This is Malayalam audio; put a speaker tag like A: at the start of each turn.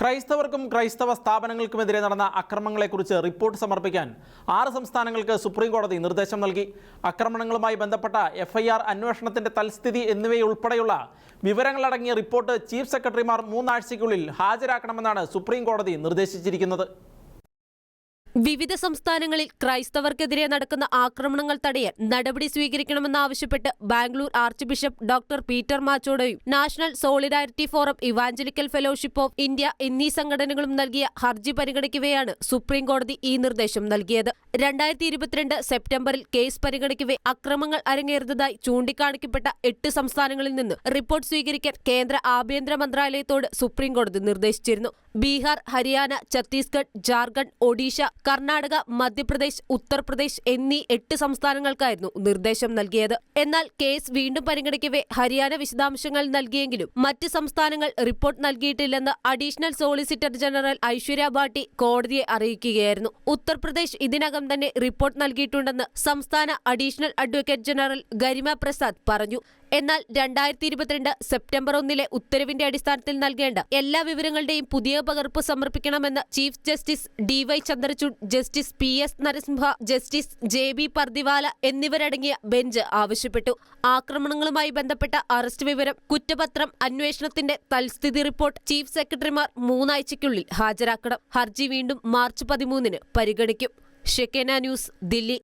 A: ക്രൈസ്തവർക്കും ക്രൈസ്തവ സ്ഥാപനങ്ങൾക്കുമെതിരെ നടന്ന അക്രമങ്ങളെക്കുറിച്ച് റിപ്പോർട്ട് സമർപ്പിക്കാൻ ആറ് സംസ്ഥാനങ്ങൾക്ക് സുപ്രീം കോടതി നിർദ്ദേശം നൽകി. ആക്രമണങ്ങളുമായി ബന്ധപ്പെട്ട എഫ്ഐആർ അന്വേഷണത്തിന്റെ തൽസ്ഥിതി എന്നിവയുൾപ്പെടെയുള്ള വിവരങ്ങളടങ്ങിയ റിപ്പോർട്ട് ചീഫ് സെക്രട്ടറിമാർ മൂന്നാഴ്ചയ്ക്കുള്ളിൽ ഹാജരാക്കണമെന്നാണ് സുപ്രീം കോടതി നിർദ്ദേശിച്ചിരിക്കുന്നത്.
B: വിവിധ സംസ്ഥാനങ്ങളിൽ ക്രൈസ്തവർക്കെതിരെ നടക്കുന്ന ആക്രമണങ്ങൾ തടയാൻ നടപടി സ്വീകരിക്കണമെന്നാവശ്യപ്പെട്ട് Bangalore arch bishop doctor Peter മാച്ചോഡയും national solidarity forum evangelical fellowship of India എന്നീ സംഘടനകളും നൽകിയ ഹർജി പരിഗണിക്കവെയാണ് സുപ്രീംകോടതി ഈ നിർദ്ദേശം നൽകിയത്. രണ്ടായിരത്തി ഇരുപത്തിരണ്ട് സെപ്റ്റംബറിൽ കേസ് പരിഗണിക്കവെ അക്രമങ്ങൾ അരങ്ങേറുന്നതായി ചൂണ്ടിക്കാണിക്കപ്പെട്ട എട്ട് സംസ്ഥാനങ്ങളിൽ നിന്ന് റിപ്പോർട്ട് സ്വീകരിക്കാൻ കേന്ദ്ര ആഭ്യന്തര മന്ത്രാലയത്തോട് സുപ്രീംകോടതി നിർദ്ദേശിച്ചിരുന്നു. ബീഹാർ ഹരിയാന ഛത്തീസ്ഗഡ് ജാർഖണ്ഡ് ഒഡീഷ കർണാടക മധ്യപ്രദേശ് ഉത്തർപ്രദേശ് എന്നീ എട്ട് സംസ്ഥാനങ്ങൾക്കായിരുന്നു നിർദ്ദേശം നൽകിയത്. എന്നാൽ കേസ് വീണ്ടും പരിഗണിക്കവേ ഹരിയാന വിശദാംശങ്ങൾ നൽകിയെങ്കിലും മറ്റ് സംസ്ഥാനങ്ങൾ report നൽകിയിട്ടില്ലെന്ന് additional solicitor general Aishwarya Bhati കോടതിയെ അറിയിക്കുകയായിരുന്നു. ഉത്തർപ്രദേശ് ഇതിനകം തന്നെ റിപ്പോർട്ട് നൽകിയിട്ടുണ്ടെന്ന് സംസ്ഥാന additional advocate general Garima Prasad പറഞ്ഞു. എന്നാൽ രണ്ടായിരത്തി ഇരുപത്തിരണ്ട് സെപ്റ്റംബർ ഒന്നിലെ ഉത്തരവിന്റെ അടിസ്ഥാനത്തിൽ നൽകേണ്ട എല്ലാ വിവരങ്ങളുടെയും പുതിയ പകർപ്പ് സമർപ്പിക്കണമെന്ന് chief justice D Y Chandrachud justice P S Narasimha justice J B Pardiwala എന്നിവരടങ്ങിയ ബെഞ്ച് ആവശ്യപ്പെട്ടു. ആക്രമണങ്ങളുമായി ബന്ധപ്പെട്ട അറസ്റ്റ് വിവരം കുറ്റപത്രം അന്വേഷണത്തിന്റെ തൽസ്ഥിതി റിപ്പോർട്ട് ചീഫ് സെക്രട്ടറിമാർ മൂന്നാഴ്ചയ്ക്കുള്ളിൽ ഹാജരാക്കണം. ഹർജി വീണ്ടും മാർച്ച് പതിമൂന്നിന് പരിഗണിക്കും. ഷെക്കേന ന്യൂസ് ദില്ലി.